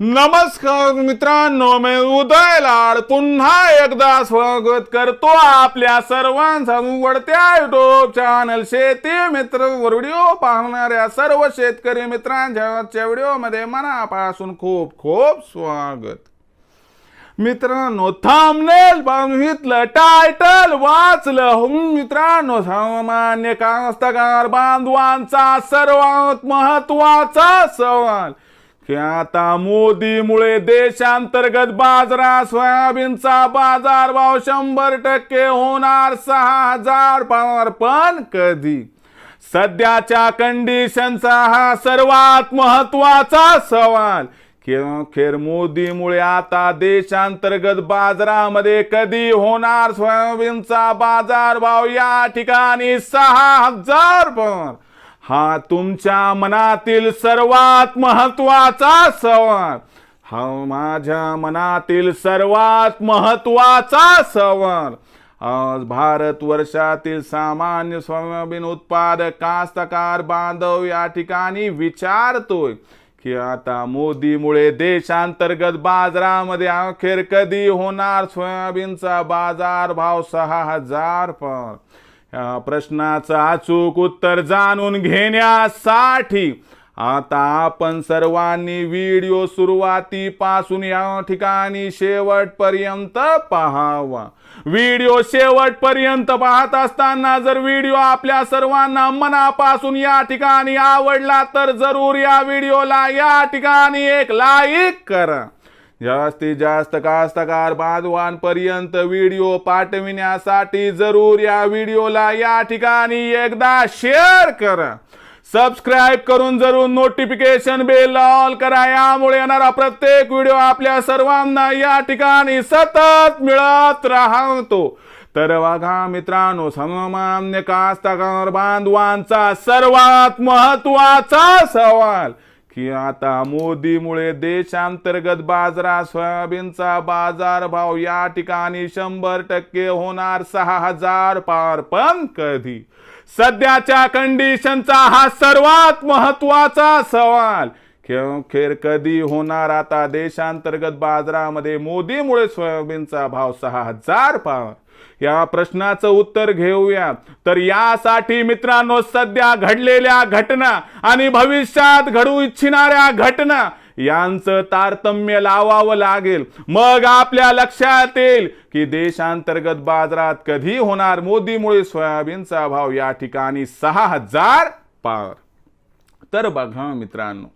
नमस्कार मित्रांनो मी उदय लाड. पुन्हा एकदा स्वागत करतो आपल्या सर्वांचा उघडत्या युट्यूब चॅनल शेती मित्र व्हिडिओ पाहणाऱ्या सर्व शेतकरी मित्रांच्या आजच्या व्हिडिओमध्ये मनापासून खूप खूप स्वागत. मित्रांनो थांबनेल बघितलं टायटल वाचलं. मित्रांनो सामान्य कास्तकार बांधवांचा सर्वात महत्त्वाचा सवाल. आता मोदीमुळे देशांतर्गत बाजारात सोयाबीनचा बाजारभाव शंभर टक्के होणार सहा हजार पार पण कधी? सध्याच्या कंडिशनचा हा सर्वात महत्त्वाचा सवाल. खेर मोदीमुळे आता देशांतर्गत बाजारामध्ये कधी होणार? सोयाबीनचा बाजारभाव या ठिकाणी सहा हजार पार हा तुमच्या मनातील सर्वात महत्त्वाचा सवाल. हा माझ्या मनातील सर्वात महत्त्वाचा सवाल. आज भारत वर्षातील सामान्य सोयाबीन उत्पादक कास्तकार बांधव या ठिकाणी विचारतोय की आता मोदीमुळे देशांतर्गत बाजारामध्ये अखेर कधी होणार सोयाबीनचा बाजार भाव सहा हजार पण प्रश्नाचं अचूक उत्तर जाणून घेण्यासाठी आता आपण सर्वांनी व्हिडिओ सुरुवातीपासून या ठिकाणी शेवटपर्यंत पहावा. व्हिडिओ शेवटपर्यंत पाहत असताना जर व्हिडिओ आपल्या सर्वांना मनापासून या ठिकाणी आवडला तर जरूर या व्हिडिओला या ठिकाणी एक लाईक करा. जास्तीत जास्त कास्तकार बांधवांपर्यंत व्हिडिओ पाठविण्यासाठी जरूर या व्हिडिओला या ठिकाणी एकदा शेअर करा. सबस्क्राईब करून जरूर नोटिफिकेशन बेल ऑल करा. यामुळे येणारा प्रत्येक व्हिडिओ आपल्या सर्वांना या ठिकाणी सतत मिळत राहतो. तर बघा मित्रांनो सामान्य कास्तकार बांधवांचा सर्वात महत्त्वाचा सवाल की आता मोदीमुळे देशांतर्गत बाजारात सोयाबीनचा बाजार भाव या ठिकाणी शंभर टक्के होणार सहा हजार पार. पण कधी? सध्याच्या कंडिशनचा हा सर्वात महत्त्वाचा सवाल. खेर कधी होणार? आता देशांतर्गत बाजारामध्ये मोदीमुळे सोयाबीनचा भाव सहा हजार पार या प्रश्नाचं उत्तर घेऊया. तर यासाठी मित्रांनो सध्या घडलेल्या घटना आणि भविष्यात घडू इच्छिणाऱ्या घटना यांचं तारतम्य लावावं लागेल. मग आपल्या लक्षात येईल की देशांतर्गत बाजारात कधी होणार? मोदीमुळे सोयाबीनचा भाव या ठिकाणी सहा हजार पार तर बघा मित्रांनो.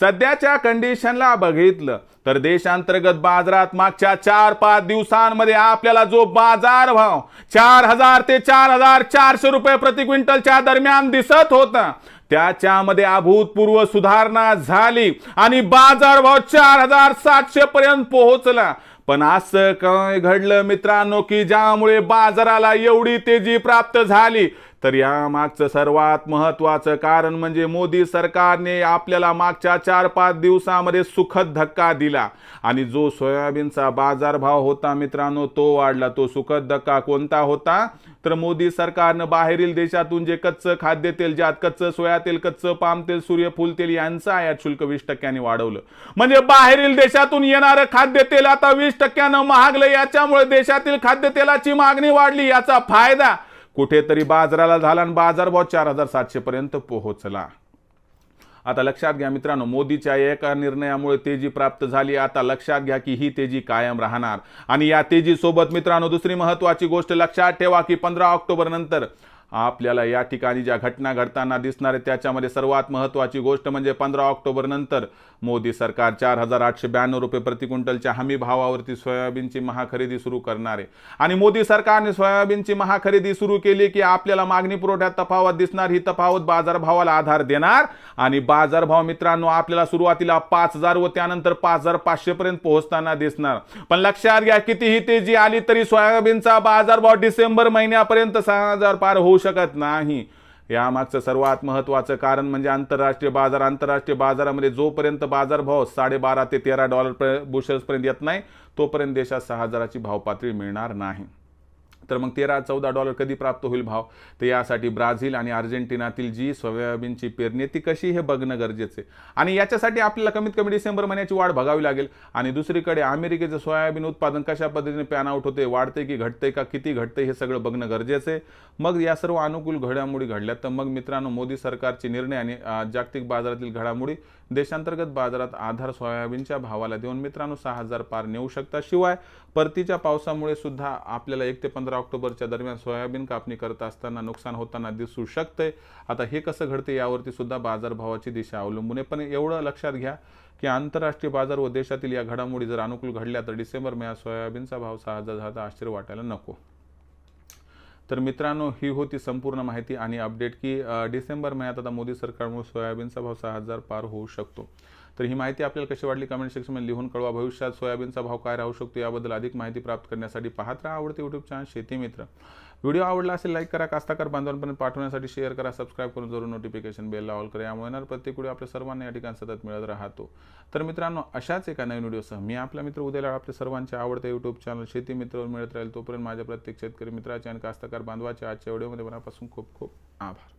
सध्याच्या कंडिशनला बघितलं तर देशांतर्गत बाजारात मागच्या चार पाच दिवसांमध्ये आपल्याला जो बाजार भाव चार हजार ते चार हजार चारशे रुपये प्रति क्विंटलच्या दरम्यान दिसत होता त्याच्यामध्ये अभूतपूर्व सुधारणा झाली आणि बाजारभाव चार हजार सातशे पर्यंत पोहोचला. पण असं काय घडलं मित्रांनो की ज्यामुळे बाजाराला एवढी तेजी प्राप्त झाली तर या मागचं सर्वात महत्वाचं कारण म्हणजे मोदी सरकारने आपल्याला मागच्या चार पाच दिवसामध्ये सुखद धक्का दिला. आणि जो सोयाबीनचा बाजारभाव होता मित्रांनो तो वाढला. तो सुखद धक्का कोणता होता? तर मोदी सरकारनं बाहेरील देशातून जे कच्चं खाद्यतेल ज्यात कच्चं सोया तेल कच्चं पाम तेल सूर्यफूल तेल यांचं आयात शुल्क वीस टक्क्यांनी वाढवलं. म्हणजे बाहेरील देशातून येणारं खाद्यतेल आता वीस टक्क्यानं महागलं. याच्यामुळे देशातील खाद्यतेलाची मागणी वाढली. याचा फायदा कुठेतरी बाजाराला झाला आणि बाजारभाव चार हजार सातशे पर्यंत पोहोचला. आता लक्षात घ्या मित्रांनो मोदीच्या एका निर्णयामुळे तेजी प्राप्त झाली. आता लक्षात घ्या की ही तेजी कायम राहणार. आणि या तेजीसोबत मित्रांनो दुसरी महत्वाची गोष्ट लक्षात ठेवा की पंधरा ऑक्टोबर नंतर आपल्याला या ठिकाणी ज्या घटना घडताना दिसणार आहे त्याच्यामध्ये सर्वात महत्त्वाची गोष्ट म्हणजे पंधरा ऑक्टोबर नंतर मोदी सरकार चार हजार आठशे ब्याण्णव रुपये प्रति क्विंटलच्या हमी भावावरती सोयाबीनची महाखरेदी सुरू करणार आहे. आणि मोदी सरकारने सोयाबीनची महाखरेदी सुरू केली की आपल्याला मागणी पुरवठ्यात तफावत दिसणार ही तफावत बाजारभावाला आधार देणार. आणि बाजारभाव मित्रांनो आपल्याला सुरुवातीला पाच हजार व त्यानंतर पाच हजार पाचशे पर्यंत पोहोचताना दिसणार. पण लक्षात घ्या कितीही तेजी आली तरी सोयाबीनचा बाजारभाव डिसेंबर महिन्यापर्यंत सहा हजार पार होऊ शकत नाही. यामागचं सर्वात महत्त्वाचं कारण म्हणजे आंतरराष्ट्रीय बाजार. आंतरराष्ट्रीय बाजारामध्ये जोपर्यंत बाजारभाव साडेबारा ते तेरा डॉलर बुशल्सपर्यंत येत नाही तोपर्यंत देशात सहा हजाराची भाव पातळी मिळणार नाही. तर मग तेरा चौदा डॉलर कधी प्राप्त होईल भाव? तर यासाठी ब्राझील आणि अर्जेंटिनातील जी सोयाबीनची पेरणी ती कशी हे बघणं गरजेचं आहे. आणि याच्यासाठी आपल्याला कमीत कमी डिसेंबर महिन्याची वाढ बघावी लागेल. आणि दुसरीकडे अमेरिकेचं सोयाबीन उत्पादन कशा पद्धतीने पॅन आउट होते वाढते की घटते का किती घटते हे सगळं बघणं गरजेचं आहे. मग या सर्व अनुकूल घडामोडी घडल्या तर मग मित्रांनो मोदी सरकारचे निर्णय आणि जागतिक बाजारातील घडामोडी देशांतर्गत बाजारात आधार सोयाबीनच्या भावाला देऊन मित्रांनो सहा हजार पार नेऊ शकता. शिवाय परतीच्या पावसामुळे सुद्धा आपल्याला एक ते पंधरा ऑक्टोबरच्या दरम्यान सोयाबीन कापणी करत असताना नुकसान होताना दिसू शकते. आता हे कसं घडते यावरती सुद्धा बाजारभावाची दिशा अवलंबून आहे. पण एवढं लक्षात घ्या की आंतरराष्ट्रीय बाजार व देशातील या घडामोडी जर अनुकूल घडल्या तर डिसेंबर महिन्यात सोयाबीनचा भाव सहा हजार झाला आश्चर्य वाटायला नको. तर मित्रांनो ही होती संपूर्ण माहिती आणि अपडेट की डिसेंबर महिन्यात आता मोदी सरकारमुळे सोयाबीनचा भाव सहा हजार पार होऊ शकतो. तर ही माहिती आपल्याला कशी वाटली? कमेंट सेक्शनमध्ये लिहून कळवा. भविष्यात सोयाबीनचा भाव काय राहू शकतो याबद्दल अधिक माहिती प्राप्त करण्यासाठी पाहत राहा आवडते यूट्यूब चॅनल शेती मित्र. व्हिडिओ आवडला असेल लाईक करा. कास्ताकार बांधवांपर्यंत पाठवण्यासाठी शेअर करा. सबस्क्राईब करून जरूर नोटिफिकेशन बेल ऑल करा. यामुळे येणार प्रत्येक व्हिडिओ आपल्या सर्वांना या ठिकाणी सतत मिळत राहतो. तर मित्रांनो अशाच एका नवीन व्हिडिओसह मी आपला मित्र उद्याला आपल्या सर्वांचे आवडते यूट्यूब चॅनल शेती मित्रवर मिळत राहील तोपर्यंत माझ्या प्रत्येक शेतकरी मित्राचे आणि कास्तकार बांधवाच्या आजच्या व्हिडिओमध्ये मनापासून खूप खूप आभार.